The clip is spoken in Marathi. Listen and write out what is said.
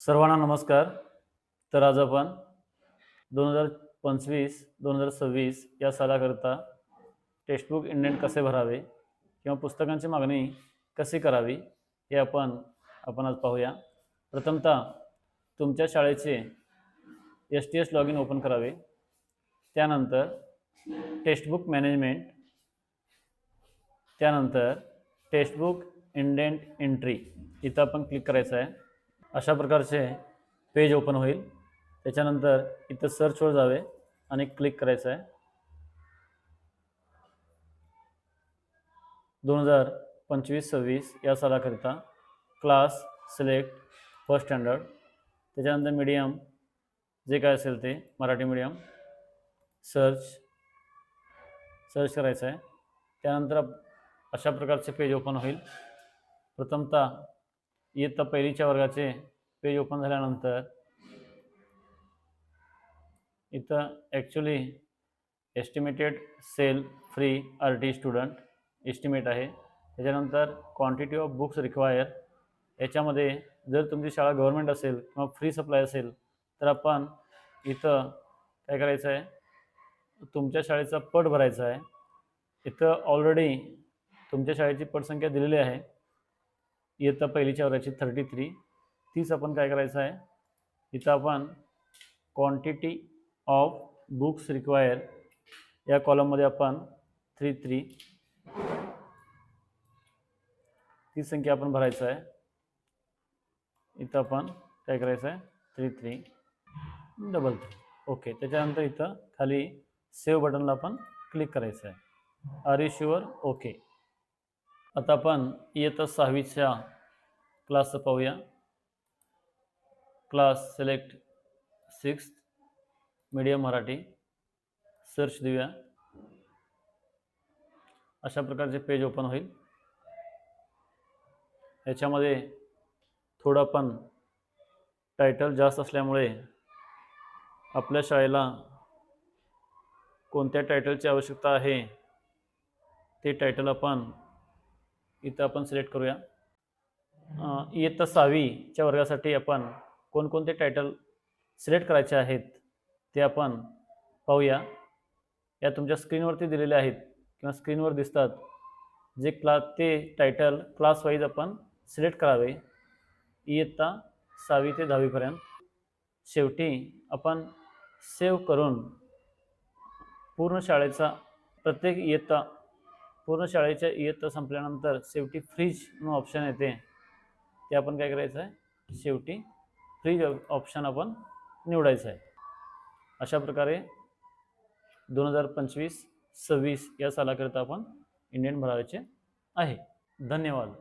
सर्वांना नमस्कार. तर आज आपण दोन हजार पंचवीस दोन हजार सव्वीस या सालाकरता टेक्स्टबुक इंडेंट कसे भरावे किंवा पुस्तकांची मागणी कशी करावी हे आपण आपण आज पाहूया. प्रथमतः तुमच्या शाळेचे S T S log in open करावे. त्यानंतर टेक्स्टबुक मॅनेजमेंट. त्यानंतर टेक्स्टबुक इंडेंट एंट्री. इथं आपण क्लिक करायचं आहे. अशा प्रकारचे पेज ओपन होईल. त्याच्यानंतर इथं सर्चवर जावे आणि क्लिक करायचं आहे. दोन हजार पंचवीस सव्वीस या सालाकरिता क्लास सिलेक्ट फर्स्ट स्टँडर्ड त्याच्यानंतर मीडियम जे काय असेल ते मराठी मीडियम सर्च सर्च करायचं आहे. त्यानंतर अशा प्रकारचे पेज ओपन होईल. प्रथमतः इयत्ता पहिलीच्या वर्गाचे पेज ओपन झाल्यानंतर इथं actually estimated sale free R T student estimate आहे. त्याच्यानंतर क्वांटिटी ऑफ बुक्स रिक्वायर याच्यामध्ये जर तुमची शाळा गव्हर्मेंट असेल किंवा फ्री सप्लाय असेल तर आपण इथं काय करायचं आहे तुमच्या शाळेचा पट भरायचा आहे. इथं ऑलरेडी तुमच्या शाळेची पटसंख्या दिलेली आहे. इयत्ता पहिलीच्या वर्गाची थर्टी थ्री तीच आपण काय करायचं आहे? इथं आपण क्वांटिटी ऑफ बुक्स रिक्वायर या कॉलममध्ये आपण थ्री थ्री ती संख्या आपण भरायचं आहे. इथं आपण काय करायचं आहे? Three three double three okay त्याच्यानंतर इथं खाली सेव्ह बटनला आपण क्लिक करायचं आहे. आर यू शुअर ओके आता आपण इयत्ता सहावीच्या क्लासचं पाहूया. Class select six medium Marathi. Search देऊया. अशा प्रकारचे पेज ओपन होईल. याच्यामध्ये थोडं पण टायटल जास्त असल्यामुळे आपल्या शाळेला कोणत्या टायटलची आवश्यकता आहे ते टायटल आपण इथं आपण सिलेक्ट करूया. इयत्ता सहावीच्या वर्गासाठी आपण कोणकोणते टायटल सिलेक्ट करायचे आहेत ते आपण पाहूया. या तुमच्या स्क्रीनवरती दिलेले आहेत किंवा स्क्रीनवर दिसतात जे क्ला ते टायटल क्लास वाईज आपण सिलेक्ट करावे. इयत्ता सहावी ते दहावीपर्यंत. शेवटी आपण सेव्ह करून पूर्ण शाळेचा प्रत्येक इयत्ता पूर्ण शाळेच्या इयत्ता संपल्यानंतर शेवटी फ्रीज म्हणून ऑप्शन येते. ते आपण काय करायचं आहे शेवटी फ्रीज ऑप्शन आपण निवडायचं आहे अशा प्रकारे दोन हजार पंचवीस सव्वीस या सालाकरिता आपण इंडियन भरावायचे आहे. धन्यवाद.